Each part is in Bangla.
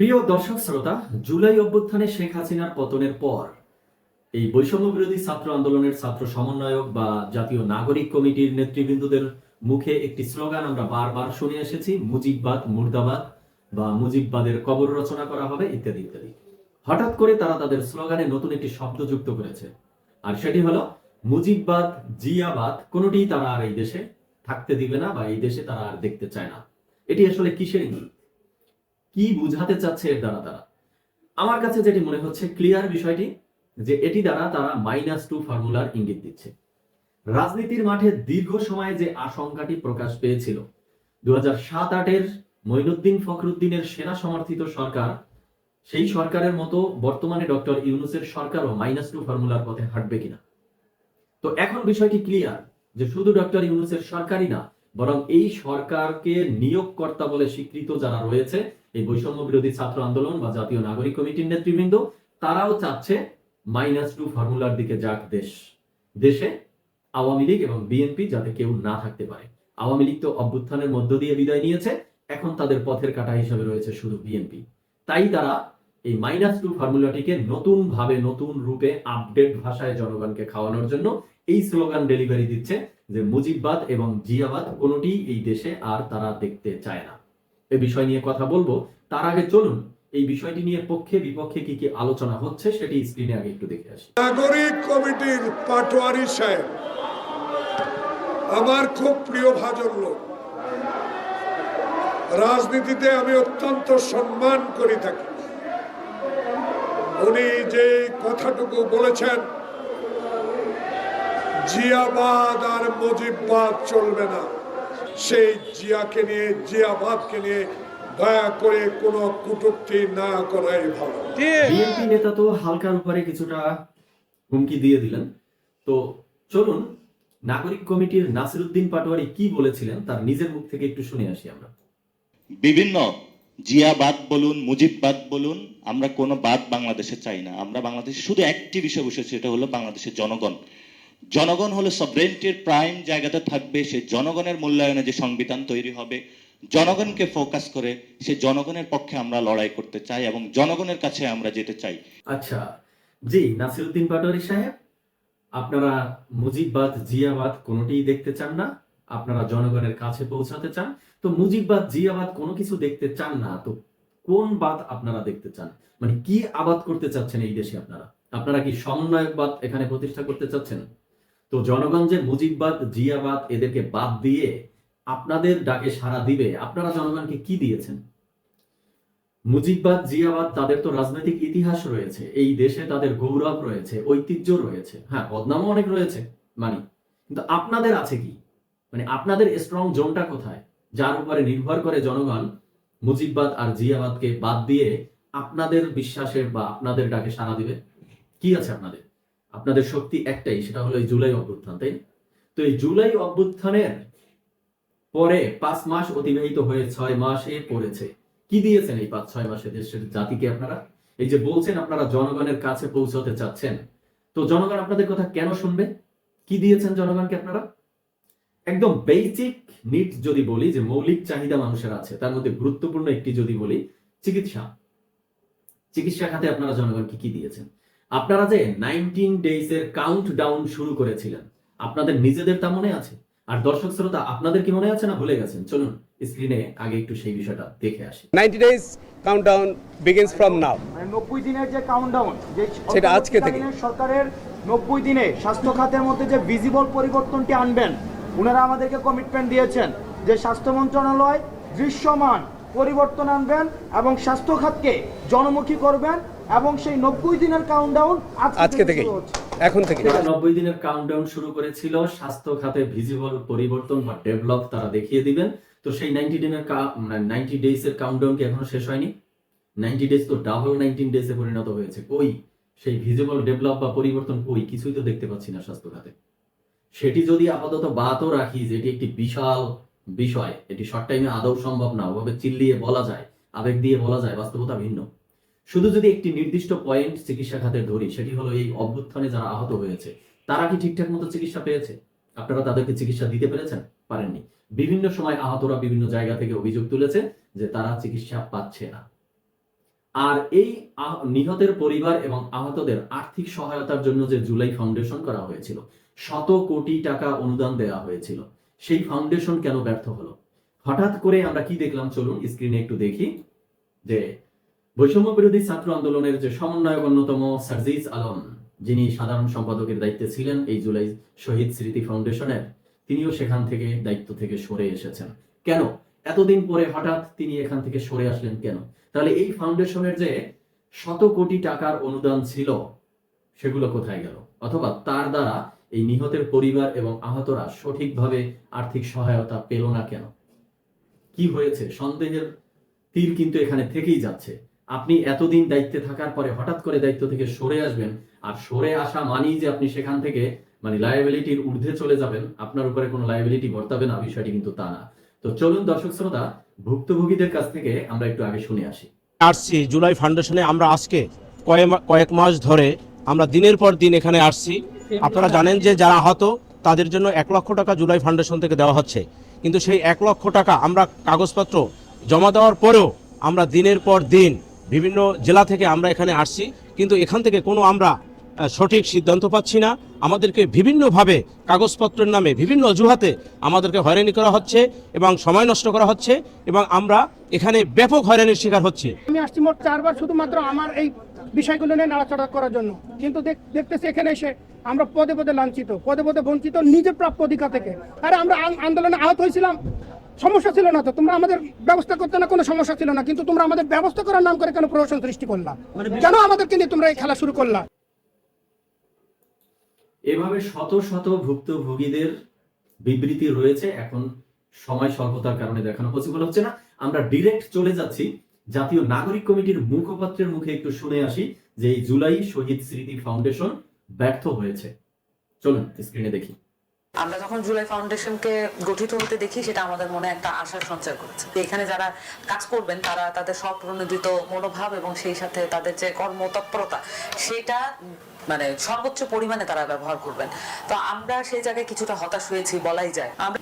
প্রিয় দর্শক শ্রোতা, জুলাই অভ্যুত্থানে শেখ হাসিনার পতনের পর এই বৈষম্য বিরোধী ছাত্র আন্দোলনের ছাত্র সমন্বয়ক বা জাতীয় নাগরিক কমিটির নেতৃবৃন্দদের মুখে একটি স্লোগান আমরা বারবার শুনে এসেছি, মুজিববাদ, মুর্দাবাদ বা মুজিববাদের কবর রচনা করা হবে, ইত্যাদি ইত্যাদি। হঠাৎ করে তারা তাদের স্লোগানে নতুন একটি শব্দ যুক্ত করেছে। আর সেটি হলো, মুজিববাদ, জিয়াবাদ, কোনোটিই তারা আর এই দেশে থাকতে দিবে না বা এই দেশে তারা আর দেখতে চায় না। এটি আসলে কিসের ইঙ্গিত? কি বুঝাতে চাচ্ছে এর দ্বারা তারা? আমার কাছে যেটি মনে হচ্ছে ক্লিয়ার বিষয়টি, যে এটি দ্বারা তারা মাইনাস টু ফর্মুলার ইঙ্গিত দিচ্ছে। রাজনীতির মাঠে দীর্ঘ সময়ে যে আশঙ্কাটি প্রকাশ পেয়েছিল দু হাজার সাত আটের মঈনুদ্দিন ফখরুদ্দিনের সেনা সমর্থিত সরকার, সেই সরকারের মতো বর্তমানে ডক্টর ইউনুসের সরকারও মাইনাস টু ফর্মুলার পথে হাঁটবে কিনা? তো এখন বিষয়টি ক্লিয়ার যে শুধু ডক্টর ইউনুসের সরকারই না, বরং এই সরকারকে নিয়োগকর্তা বলে স্বীকৃত যারা রয়েছে এই বৈষম্য বিরোধী ছাত্র আন্দোলন বা জাতীয় নাগরিক কমিটির নেতৃবৃন্দ, তারাও চাচ্ছে মাইনাস টু ফর্মুলার দিকে যাক দেশ। দেশে আওয়ামী লীগ এবং বিএনপি যাতে কেউ না থাকতে পারে। আওয়ামী লীগ তো অভ্যুত্থানের মধ্য দিয়ে বিদায় নিয়েছে, এখন তাদের পথের কাটা হিসেবে রয়েছে শুধু বিএনপি তাই তারা এই মাইনাস টু ফর্মুলাটিকে নতুন ভাবে নতুন রূপে আপডেট ভাষায় জনগণকে খাওয়ানোর জন্য এই স্লোগান ডেলিভারি দিচ্ছে যে মুজিববাদ এবং জিয়াবাদ কোনোটি এই দেশে আর তারা দেখতে চায় না। এ বিষয় নিয়ে কথা বলব। তার আগে চলুন, এই বিষয়টি নিয়ে পক্ষে বিপক্ষে কি কি আলোচনা হচ্ছে সেটি স্ক্রিনে আগে একটু দেখে আসি। নাগরিক কমিটির পাটোয়ারি সাহেব, আমার খুব প্রিয় ভাজন লোক। রাজনীতিতে আমি অত্যন্ত সম্মান করি থাকি। উনি যে কথাটুকু বলেছেন, জিয়াবাদ আর মুজিববাদ চলবে না। সেই জিয়াকে নিয়ে জিয়াবাদকে নিয়ে দয়া করে কোনো কুটুক্তি না করাই ভালো। বিএনপি নেতা তো হালকার উপরে কিছুটা হুমকি দিয়ে দিলেন। তো চলুন নাগরিক কমিটির নাসিরুদ্দিন পাটোয়ারি কি বলেছিলেন তার নিজের মুখ থেকে একটু শুনে আসি আমরা। বিভিন্ন জিয়াবাদ বলুন মুজিববাদ বলুন আমরা কোনো বাদ বাংলাদেশে চাই না। আমরা বাংলাদেশে শুধু একটি বিষয় বসেছি সেটা হলো বাংলাদেশের জনগণ। জনগণ হলো সবরেন্টির প্রাইম জায়গাতে থাকবে, সে জনগণের মূল্যায়নে যে সংবিধান তৈরি হবে, জনগণকে ফোকাস করে সে জনগণের পক্ষে আমরা লড়াই করতে চাই এবং জনগণের কাছে আমরা যেতে চাই। আচ্ছা জি, নাসিরুদ্দিন পাটোয়ারি সাহেব, আপনারা মুজিববাদ, জিয়াবাদ কোনোটিই দেখতে চান না? আপনারা জনগণের কাছে পৌঁছাতে চান? তো মুজিববাদ, জিয়াবাদ কোনো কিছু দেখতে চান না, তো কোন বাদ আপনারা দেখতে চান? মানে কি আবাদ করতে চাচ্ছেন এই দেশে আপনারা? আপনারা কি সমন্বয়কবাদ এখানে প্রতিষ্ঠা করতে চাচ্ছেন? তো জনগণ যে মুজিববাদ, জিয়াবাদ এদেরকে বাদ দিয়ে আপনাদের ডাকে সাড়া দিবে। আপনারা জনগণকে কি দিয়েছেন? মুজিববাদ, জিয়াবাদ তাদের তো রাজনৈতিক ইতিহাস রয়েছে। এই দেশে তাদের গৌরব রয়েছে, ঐতিহ্য রয়েছে। হ্যাঁ বদনামও অনেক রয়েছে, মানি। কিন্তু আপনাদের আছে কি? মানে আপনাদের স্ট্রং জোনটা কোথায়? যার উপরে নির্ভর করে জনগণ মুজিববাদ আর জিয়াবাদকে বাদ দিয়ে আপনাদের বিশ্বাসের বা আপনাদের ডাকে সাড়া দিবে? কি আছে আপনাদের? আপনাদের শক্তি একটাই, সেটা হলো জুলাই অভ্যুত্থান, তাই না? তো এই জুলাই অভ্যুত্থানের পরে পাঁচ মাস অতিবাহিত হয়ে ছয় মাসে পড়েছে। কি দিয়েছেন এই পাঁচ ছয় মাসে দেশের জাতিকে আপনারা? এই যে বলছেন আপনারা জনগণের কাছে পৌঁছতে চাচ্ছেন। তো জনগণ আপনাদের কথা কেন শুনবে? কি দিয়েছেন জনগণকে আপনারা? একদম বেসিক নিড যদি বলি, যে মৌলিক চাহিদা মানুষের আছে, তার মধ্যে গুরুত্বপূর্ণ একটি যদি বলি, চিকিৎসা। চিকিৎসা খাতে আপনারা জনগণকে কি দিয়েছেন? আপনারা যে নাইনটিন ডেজ এর কাউন্ট ডাউন শুরু করেছিলেন আপনাদের নিজেদের তা মনে আছে আর দর্শক শ্রোতা আপনাদের কি মনে আছে না ভুলে গেছেন চলুন স্ক্রিনে আগে একটু সেই বিষয়টা দেখে আসি 90 days countdown begins from now. মানে নব্বই দিনের যে কাউন্টডাউন যে সেটা আজকে থেকে। সরকারের নব্বই দিনে স্বাস্থ্য খাতের মধ্যে যে ভিজিবল পরিবর্তনটি আনবেন ওনারা আমাদেরকে কমিটমেন্ট দিয়েছেন যে স্বাস্থ্য মন্ত্রণালয় দৃশ্যমান পরিবর্তন আনবেন এবং স্বাস্থ্য খাতকে জনমুখী করবেন এবং সেই নব্বই দিনের কাউন্টডাউন আজকে হচ্ছে। এখন থেকে। নব্বই দিনের কাউন্টডাউন শুরু করেছিল স্বাস্থ্য খাতে ভিজিবল পরিবর্তন বা ডেভেলপ তারা দেখিয়ে দিবেন। তো সেই নাইনটি দিনের নাইনটি ডেজ এর কাউন্টডাউন কি এখনও শেষ হয়নি? নাইনটি ডেজ তো ডাবল নাইনটিন ডেজে পরিণত হয়েছে। কই? সেই ভিজিবল ডেভেলপ বা পরিবর্তন কই? কিছুই তো দেখতে পাচ্ছি না স্বাস্থ্য খাতে। সেটি যদি আপাতত বাতও রাখি যেটি একটি বিশাল বিষয় এটি শর্ট টাইমে আদৌ সম্ভব না ওভাবে চিল্লিয়ে বলা যায় আবেগ দিয়ে বলা যায় বাস্তবতা ভিন্ন। শুধু যদি একটি নির্দিষ্ট পয়েন্ট চিকিৎসা খাতে ধরি, সেটি হলো এই অভ্যুত্থানে যারা আহত হয়েছে, তারা কি ঠিকঠাক মতো চিকিৎসা পেয়েছে? আপনারা তাদেরকে চিকিৎসা দিতে পেরেছেন? পারেননি। বিভিন্ন সময় আহতরা বিভিন্ন জায়গা থেকে অভিযোগ তুলেছে যে তারা চিকিৎসা পাচ্ছে না। আর এই নিহতের পরিবার এবং আহতদের আর্থিক সহায়তার জন্য যে জুলাই ফাউন্ডেশন করা হয়েছিল, শত কোটি টাকা অনুদান দেওয়া হয়েছিল, সেই ফাউন্ডেশন কেন ব্যর্থ হলো? হঠাৎ করে আমরা কি দেখলাম? চলুন স্ক্রিনে একটু দেখি যে বৈষম্য বিরোধী ছাত্র আন্দোলনের যে সমন্বয়ক অন্যতম সার্জিস আলম, যিনি সাধারণ সম্পাদকের দায়িত্বে ছিলেন এই জুলাই শহীদ স্মৃতি ফাউন্ডেশনের, তিনিও সেখান থেকে দায়িত্ব থেকে সরে এসেছেন। কেন? এতদিন পরে হঠাৎ তিনি এখান থেকে সরে আসলেন কেন? তাহলে এই ফাউন্ডেশনের যে শত কোটি টাকার অনুদান ছিল, সেগুলো কোথায় গেল? অথবা তার দ্বারা এই নিহতের পরিবার এবং আহতরা সঠিকভাবে আর্থিক সহায়তা পেল না কেন? কি হয়েছে? সন্দেহের তীর কিন্তু এখানে থেকেই যাচ্ছে। আপনি এতদিন দায়িত্বে থাকার পরে হঠাৎ করে দায়িত্ব থেকে সরে আসবেন, আর সরে আসা মানেই যে আপনি সেখান থেকে মানে লায়াবিলিটির ঊর্ধ্বে চলে যাবেন, আপনার উপরে কোনো লায়াবিলিটি বর্তাবে না, বিষয়টি কিন্তু তা না। তো চলুন দর্শক শ্রোতা, ভুক্তভোগীদের কাছ থেকে আমরা একটু আগে শুনে আসি। আসছি জুলাই ফাউন্ডেশনে আমরা আজকে কয়েক মাস ধরে আমরা দিনের পর দিন এখানে আসছি আপনারা জানেন যে যারা আহত, তাদের জন্য এক লক্ষ টাকা জুলাই ফাউন্ডেশন থেকে দেওয়া হচ্ছে। কিন্তু সেই এক লক্ষ টাকা আমরা কাগজপত্র জমা দেওয়ার পরেও আমরা দিনের পর দিন বিভিন্ন জেলা থেকে আমরা এখানে আসছি, কিন্তু এখান থেকে কোনো আমরা সঠিক সিদ্ধান্ত পাচ্ছি না। আমাদেরকে বিভিন্নভাবে কাগজপত্রের নামে বিভিন্ন অজুহাতে আমাদেরকে হয়রানি করা হচ্ছে এবং সময় নষ্ট করা হচ্ছে এবং আমরা এখানে ব্যাপক হয়রানির শিকার হচ্ছে। আমি আসছি মোট চারবার শুধুমাত্র আমার এই বিষয়গুলো নিয়ে নাড়াচাড়া করার জন্য। কিন্তু দেখ- দেখতেছি এখানে এসে আমরা পদে পদে লাঞ্ছিত, পদে পদে বঞ্চিত নিজের প্রাপ্য অধিকার থেকে। আরে আমরা আন্দোলনে আহত হয়েছিলাম। সমস্যা ছিল না তো। তোমরা আমাদের ব্যবস্থা করতে না কোনো সমস্যা ছিল না। কিন্তু তোমরা আমাদের ব্যবস্থা করার নাম করে কেন প্রহসন সৃষ্টি করলা? কেন আমাদেরকে নিয়ে তোমরা এই খেলা শুরু করলা? এভাবে শত শত ভুক্তভোগীদের বিবৃতি রয়েছে। এখন সময় স্বল্পতার কারণে দেখানো পসিবল হচ্ছে না। আমরা ডিরেক্ট চলে যাচ্ছি। জাতীয় নাগরিক কমিটির মুখপাত্রের মুখে একটু শুনে আসি যে এই জুলাই শহীদ স্মৃতি ফাউন্ডেশন ব্যর্থ হয়েছে। চলুন স্ক্রিনে দেখি। আমরা যখন জুলাই ফাউন্ডেশনকে গঠিত হতে দেখি সেটা আমাদের মনে একটা আশার সঞ্চার করেছে। এখানে যারা কাজ করবেন তারা তাদের স্বপ্রণোদিত মনোভাব এবং সেই সাথে তাদের যে কর্মতৎপরতা সেটা মানে সর্বোচ্চ পরিমাণে তারা ব্যবহার করবেন। তো আমরা সেই জায়গায় কিছুটা হতাশ হয়েছি বলাই যায়। আমরা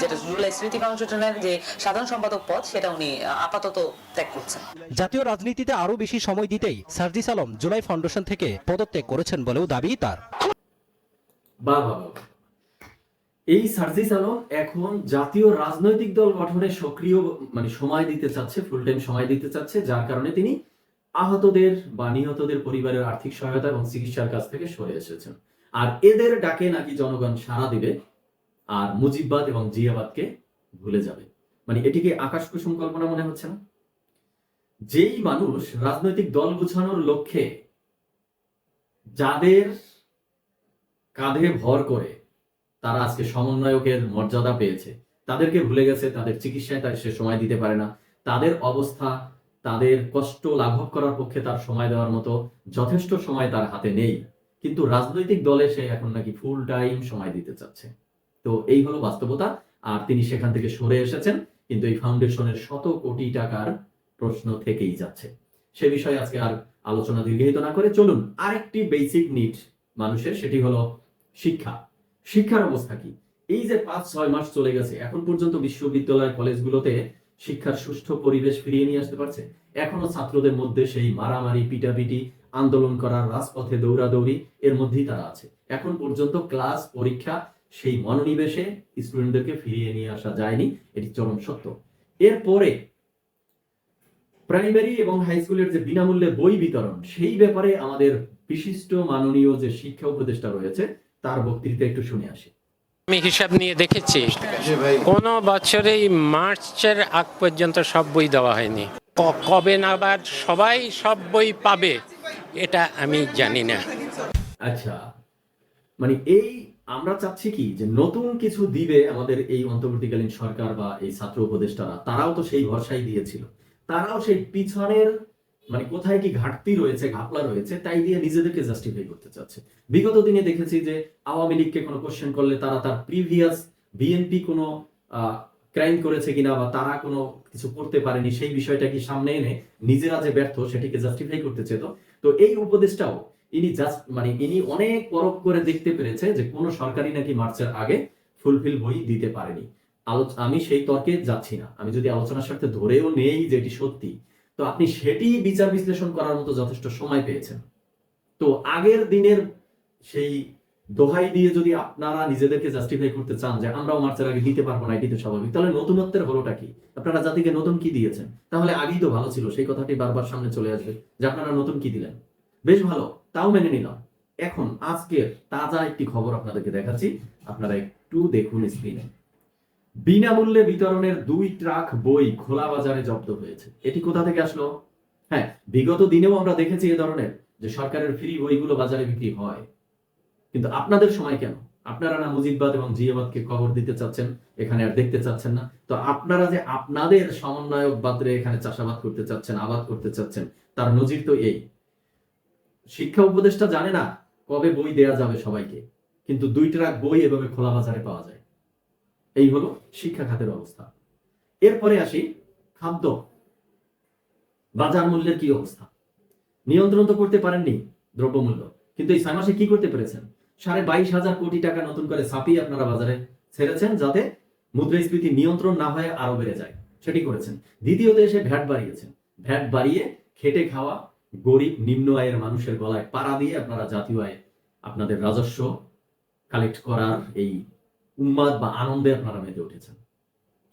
যেটা জুলাই স্মৃতি ফাউন্ডেশনের যে সাধারণ সম্পাদক পদ সেটা উনি আপাতত ত্যাগ করছেন। জাতীয় রাজনীতিতে আরও বেশি সময় দিতেই সার্জিস আলম জুলাই ফাউন্ডেশন থেকে পদত্যাগ করেছেন বলেও দাবি তার। বাবা এই সার্জিস আলম এখন জাতীয় রাজনৈতিক দল গঠনে সক্রিয় মানে সময় দিতে চাচ্ছে ফুল টাইম সময় দিতে চাচ্ছে, যার কারণে তিনি আহতদের বা নিহতদের পরিবারের আর্থিক সহায়তা এবং চিকিৎসার কাছ থেকে সরে এসেছেন। আর এদের ডাকে নাকি জনগণ সাড়া দিবে আর মুজিববাদ এবং জিয়াবাদকে ভুলে যাবে। মানে এটিকে আকাশ কুসুম কল্পনা মনে হচ্ছে না? যেই মানুষ রাজনৈতিক দল গুছানোর লক্ষ্যে যাদের কাঁধে ভর করে তারা আজকে সমন্বয়কের মর্যাদা পেয়েছে। তাদেরকে ভুলে গেছে, তাদের চিকিৎসায় তার সে সময় দিতে পারে না। তাদের অবস্থা, তাদের কষ্ট লাঘব করার পক্ষে তার সময় দেওয়ার মতো যথেষ্ট সময় তার হাতে নেই। কিন্তু রাজনৈতিক দলে সে এখন নাকি ফুল টাইম সময় দিতে চাচ্ছে। তো এই হলো বাস্তবতা। আর তিনি সেখান থেকে সরে এসেছেন, কিন্তু এই ফাউন্ডেশনের শত কোটি টাকার প্রশ্ন থেকেই যাচ্ছে। সে বিষয়ে আজকে আর আলোচনা দীর্ঘায়িত না করে চলুন আরেকটি বেসিক নিড মানুষের, সেটি হলো শিক্ষা। শিক্ষার অবস্থা কি? এই যে পাঁচ, ছয় মাস চলে গেছে, এখন পর্যন্ত বিশ্ববিদ্যালয় কলেজগুলোতে শিক্ষার সুষ্ঠু পরিবেশ ফিরিয়ে নিয়ে আসতে পারছে? এখনও ছাত্রদের মধ্যে সেই মারামারি, পিটাপিটি, আন্দোলন করার রাজপথে দৌড়াদৌড়ি এর মধ্যেই তারা আছে। এখন পর্যন্ত ক্লাস, পরীক্ষা সেই মনোনিবেশে স্টুডেন্টদেরকে ফিরিয়ে নিয়ে আসা যায়নি, এটি চরম সত্য। এরপরে প্রাইমারি এবং হাই স্কুলের যে বিনামূল্যে বই বিতরণ, সেই ব্যাপারে আমাদের বিশিষ্ট মাননীয় যে শিক্ষা উপদেষ্টা রয়েছে তার বক্তৃতা একটু শুনে আসি। আমি হিসাব নিয়ে দেখেছি কোনো বছরেই মার্চের আগ পর্যন্ত সব বই দেওয়া হয়নি। কবে নাগাদ সবাই সব বই পাবে এটা আমি জানি না। আচ্ছা মানে এই আমরা চাচ্ছি কি যে নতুন কিছু দিবে আমাদের এই অন্তর্বর্তীকালীন সরকার বা এই ছাত্র উপদেষ্টারা তারাও তো সেই ভরসাই দিয়েছিল। তারাও সেই পিছনের মানে কোথায় কি ঘাটতি রয়েছে, ঘাপলা রয়েছে, তাই দিয়ে নিজেদেরকে জাস্টিফাই করতে চাচ্ছে। বিগত দিনে দেখেছি যে আওয়ামী লীগকে কোনো কোশ্চেন করলে তারা তার প্রিভিয়াস বিএনপি কোনো ক্রাইম করেছে কিনা বা তারা কোনো কিছু করতে পারেনি, সেই বিষয়টা কি সামনে এনে নিজেরা যে ব্যর্থ সেটিকে জাস্টিফাই করতে চেত। তো এই উপদেশটাও ইনি জাস্ট মানে ইনি অনেক পরখ করে দেখতে পেরেছে যে কোনো সরকারি নাকি মার্চের আগে ফুলফিল বই দিতে পারেনি। আমি সেই তর্কে যাচ্ছি না। আমি যদি আলোচনার সাথে ধরেও নেই যে এটি সত্যি তো আপনি সেটি বিচার বিশ্লেষণ করার মতো যথেষ্ট সময় পেয়েছেন। তো আগের দিনের সেই দোহাই দিয়ে যদি আপনারা নিজেদেরকে জাস্টিফাই করতে চান যে আমরাও মার্চের আগে দিতে পারব না এটি তো স্বাভাবিক। তাহলে নতুনত্বের হলোটা কি? আপনারা জাতিকে নতুন কি দিয়েছেন? তাহলে আগেই তো ভালো ছিল, সেই কথাটি বারবার সামনে চলে আসবে যে আপনারা নতুন কি দিলেন। বেশ ভালো, তাও মেনে নিলাম। এখন আজকের তাজা একটি খবর আপনাদেরকে দেখাচ্ছি। আপনারা একটু দেখুন স্ক্রিনে বিনামূল্যে বিতরণের দুই ট্রাক বই খোলা বাজারে জব্দ হয়েছে। এটি কোথা থেকে আসলো? হ্যাঁ বিগত দিনেও আমরা দেখেছি এ ধরনের, যে সরকারের ফ্রি বইগুলো বাজারে বিক্রি হয়। কিন্তু আপনাদের সময় কেন? আপনারা না মুজিববাদ এবং জিয়াবাদকে কবর দিতে চাচ্ছেন, এখানে আর দেখতে চাচ্ছেন না। তো আপনারা যে আপনাদের সমন্বয়ক বাদরে এখানে চাষাবাদ করতে চাচ্ছেন, আবাদ করতে চাচ্ছেন, তার নজির তো এই। শিক্ষা উপদেষ্টা জানে না কবে বই দেয়া যাবে সবাইকে, কিন্তু দুই ট্রাক বই এভাবে খোলা বাজারে পাওয়া যায়। এই হলো শিক্ষা খাতের অবস্থা। এরপরে আসি খাদ্য। বাজার মূল্যের কি অবস্থা? নিয়ন্ত্রণ তো করতে পারেননি দ্রব্যমূল্য, কিন্তু এই ছয় মাসে কি করতে পেরেছেন? সাড়ে বাইশ হাজার কোটি টাকা নতুন করে ছাপিয়ে আপনারা বাজারে ছেড়েছেন যাতে মুদ্রাস্ফীতি নিয়ন্ত্রণ না হয়ে আরও বেড়ে যায়। সেটি করেছেন। দ্বিতীয়ত এসে ভ্যাট বাড়িয়েছেন। ভ্যাট বাড়িয়ে খেটে খাওয়া গরিব নিম্ন আয়ের মানুষের গলায় পাড়া দিয়ে আপনারা জাতীয় আয় আপনাদের রাজস্ব কালেক্ট করার এই উন্মাদ বা আনন্দে আপনারা মেতে উঠেছেন।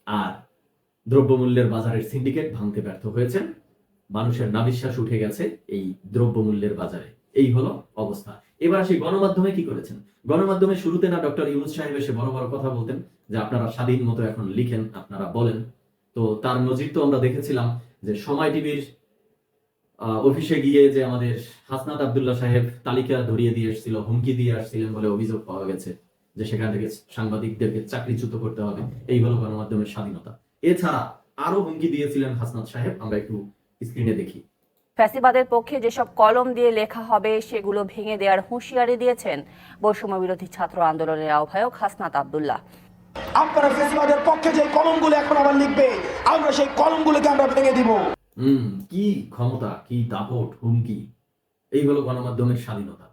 আর দ্রব্যমূল্যের বাজারের সিন্ডিকেট ভাঙতে ব্যর্থ হয়েছেন। মানুষের নাবিশ্বাস উঠে গেছে এই দ্রব্যমূল্যের বাজারে। এই হলো অবস্থা। এবার আসি গণমাধ্যমে কি করেছেন? গণমাধ্যমে শুরুতে না ডক্টর ইউনুস সাহেব এসে বড় বড় কথা বলতেন, যে আপনারা স্বাধীন মতো এখন লিখেন, আপনারা বলেন। তো তার নজির তো আমরা দেখেছিলাম যে সময় টিভির অফিসে গিয়ে যে আমাদের হাসনাত আবদুল্লাহ সাহেব তালিকা ধরিয়ে দিয়ে এসেছিল, হুমকি দিয়ে আসছিলেন বলে অভিযোগ পাওয়া গেছে। যে সেখান থেকে সাংবাদিকদেরকে চাকরিচ্যুত করতে হবে। এই হলো গণমাধ্যমের স্বাধীনতা। এছাড়া আরও হুমকি দিয়েছিলেন হাসনাত সাহেব আমরা একটু স্ক্রিনে দেখি। ফ্যাসিবাদের পক্ষে যেসব কলম দিয়ে লেখা হবে সেগুলো ভেঙে দেওয়ার হুঁশিয়ারি দিয়েছেন বৈষম্য বিরোধী ছাত্র আন্দোলনের আহ্বায়ক হাসনাত আবদুল্লাহ। আপনারা ফেসিবাদের পক্ষে যে কলমগুলো এখন আবার লিখবে আমরা সেই কলমগুলোকে আমরা ভেঙে দিব। হুম কি ক্ষমতা কি দাপট হুমকি এই হলো গণমাধ্যমের স্বাধীনতা।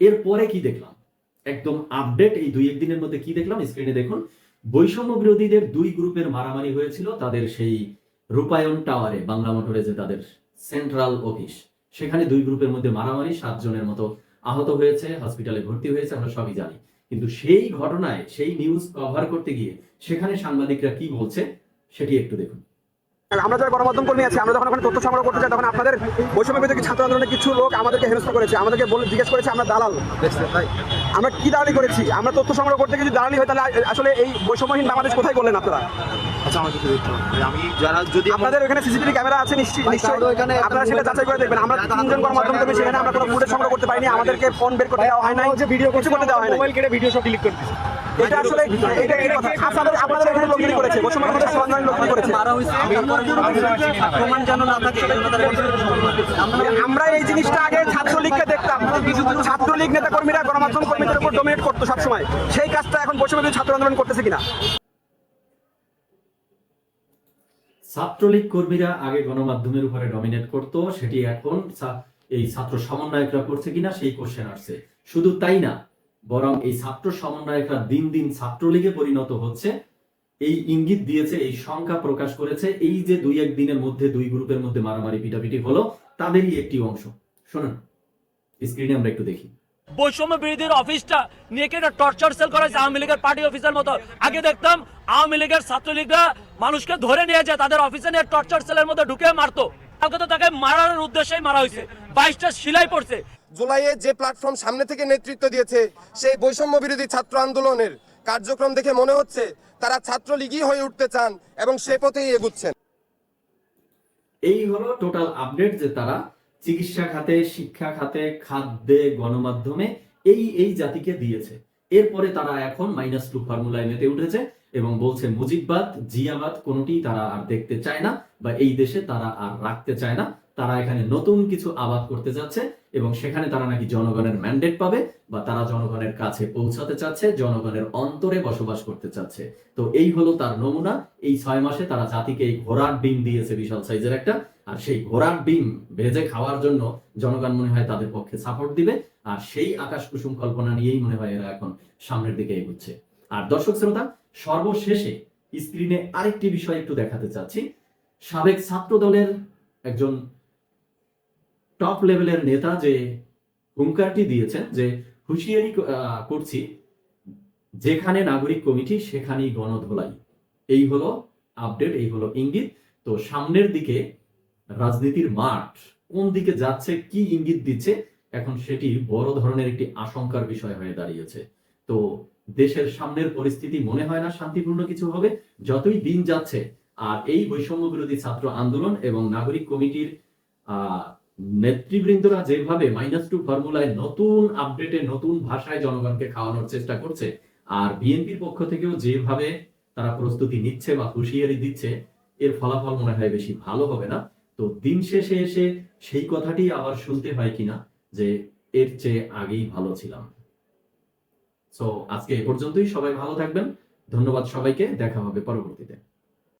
এরপরে কি দেখলাম? একদম আপডেট এই দুই একদিনের মধ্যে কি দেখলাম? স্ক্রিনে দেখুন, বৈষম্য বিরোধীদের দুই গ্রুপের মারামারি হয়েছিল, তাদের সেই রূপায়ণ টাওয়ারে বাংলা মোটরে যে তাদের সেন্ট্রাল অফিস সেখানে দুই গ্রুপের মধ্যে মারামারি সাতজনের মতো আহত হয়েছে হসপিটালে ভর্তি হয়েছে, আমরা সবই জানি। কিন্তু সেই ঘটনায়, সেই নিউজ কভার করতে গিয়ে, সেখানে সাংবাদিকরা কি বলছে, সেটি একটু দেখুন। আমরা যারা গণমাধ্যম কর্মী আছি, আমরা যখন ওখানে তথ্য সংগ্রহ করতে চাই তখন আপনাদের বৈষম্য বিরোধী ছাত্র আন্দোলনের কিছু লোক আমাদেরকে হেনস্থ করেছে, আমাদেরকে জিজ্ঞেস করেছে, আমরা দালাল। আমরা কি দাঁড়ালি করেছি? আমরা তথ্য সংগ্রহ করতে যদি দালালি হয় তাহলে আসলে এই বৈষম্যহীন বাংলাদেশ কোথায় করলেন আপনারা? আপনাদের ওখানে সিসিটিভি ক্যামেরা আছে নিশ্চয়ই নিশ্চয়ই। আপনারা সেটা যাচাই করে দেখবেন। আমরা তিনজন গণমাধ্যম কর্মী সেখানে আমরা কোনো ফুটেজ সংগ্রহ করতে পারিনি। আমাদেরকে ফোন বের করতে দেওয়া হয় নাই। ভিডিও কিছু করতে দেওয়া হয় না মোবাইল কেটে ভিডিও সব ডিলিট করে এটা আসলে এটা আপনাদের আপনাদের এখানে করেছে? করেছে? প্রমাণ যেন না থাকে আমরা এই জিনিসটা আগে ছাত্রলীগকে দেখতাম। ছাত্রলীগ নেতা কর্মীরা গণমাধ্যম কর্মীদের উপর ডোমিনেট করতো সবসময়। সেই কাজটা এখন বিরোধী ছাত্র আন্দোলন করতেছে কিনা? ছাত্রলীগ কর্মীরা আগে গণমাধ্যমের উপরে ডমিনেট করত সেটি এখন এই ছাত্র সমন্বয়করা করছে কিনা সেই কোশ্চেন আসছে। শুধু তাই না বরং এই ছাত্র সমন্বয়করা দিন দিন ছাত্রলীগে পরিণত হচ্ছে। এই ইঙ্গিত দিয়েছে, এই সংখ্যা প্রকাশ করেছে, এই যে দুই এক দিনের মধ্যে, দুই গ্রুপের মধ্যে মারামারি, পিটাপিটি হলো, তাদেরই একটি অংশ। শোনেন, স্ক্রিনে আমরা একটু দেখি। বৈষম্য বিরোধীর অফিসটা নিয়ে কি একটা টর্চার সেল করা আওয়ামী লীগের পার্টি অফিসের মতো? আগে দেখতাম আওয়ামী লীগের ছাত্রলীগরা মানুষকে ধরে নিয়ে যায়, তাদের অফিসে নিয়ে টর্চার সেলের মধ্যে ঢুকে মারতো। তাকে মারার উদ্দেশ্যেই মারা হয়েছে, বাইশটা সিলাই পড়ছে। জুলাইয়ে যে প্ল্যাটফর্ম সামনে থেকে নেতৃত্ব দিয়েছে, সেই বৈষম্য বিরোধী ছাত্র আন্দোলনের কার্যক্রম দেখে মনে হচ্ছে তারা ছাত্রলীগই হয়ে উঠতে চান এবং সে পথেই এগুচ্ছেন। এই হলো টোটাল আপডেট যে তারা চিকিৎসা খাতে, শিক্ষা খাতে, খাদ্যে, গণমাধ্যমে এই এই জাতিকে দিয়েছে। এরপরে তারা এখন মাইনাস টু ফর্মুলায় মেতে উঠেছে এবং বলছে মুজিববাদ, জিয়াবাদ কোনোটি তারা আর দেখতে চায় না বা এই দেশে তারা আর রাখতে চায় না। তারা এখানে নতুন কিছু আবাদ করতে যাচ্ছে এবং সেখানে তারা নাকি জনগণের ম্যান্ডেট পাবে বা তারা জনগণের কাছে পৌঁছাতে চাচ্ছে, জনগণের অন্তরে বসবাস করতে চাচ্ছে। তো এই হলো তার নমুনা। এই ছয় মাসে তারা জাতিকে এই ঘোড়ার ডিম দিয়েছে বিশাল সাইজের একটা। আর সেই ঘোড়ার ডিম ভেজে খাওয়ার জন্য জনগণ মনে হয় তাদের পক্ষে সাপোর্ট দিবে। আর সেই আকাশ কুসুম কল্পনা নিয়েই মনে হয় এরা এখন সামনের দিকে এগুচ্ছে। আর দর্শক শ্রোতা, সর্বশেষে স্ক্রিনে আরেকটি বিষয় একটু দেখাতে চাচ্ছি। সাবেক ছাত্র দলের একজন টপ লেভেলের নেতা যে হুঙ্কারটি দিয়েছেন যে হুঁশিয়ারি করছি যেখানে নাগরিক কমিটি সেখানেই গণধোলাই। এই হলো আপডেট এই হলো ইঙ্গিত। তো সামনের দিকে রাজনীতির মাঠ কোন দিকে যাচ্ছে কি ইঙ্গিত দিচ্ছে এখন সেটি বড় ধরনের একটি আশঙ্কার বিষয় হয়ে দাঁড়িয়েছে। তো দেশের সামনের পরিস্থিতি মনে হয় না শান্তিপূর্ণ কিছু হবে। যতই দিন যাচ্ছে আর এই বৈষম্য বিরোধী ছাত্র আন্দোলন এবং নাগরিক কমিটির আহ, নেতৃবৃন্দরা যেভাবে মাইনাস টু ফর্মুলায় নতুন আপডেটে নতুন ভাষায় জনগণকে খাওয়ানোর চেষ্টা করছে, আর বিএনপির পক্ষ থেকেও যেভাবে তারা প্রস্তুতি নিচ্ছে বা হুঁশিয়ারি দিচ্ছে, এর ফলাফল মনে হয় বেশি ভালো হবে না। তো দিন শেষে এসে সেই কথাটি আবার শুনতে হয় কিনা, যে এর চেয়ে আগেই ভালো ছিলাম। সো আজকে এ পর্যন্তই। সবাই ভালো থাকবেন। ধন্যবাদ সবাইকে। দেখা হবে পরবর্তীতে।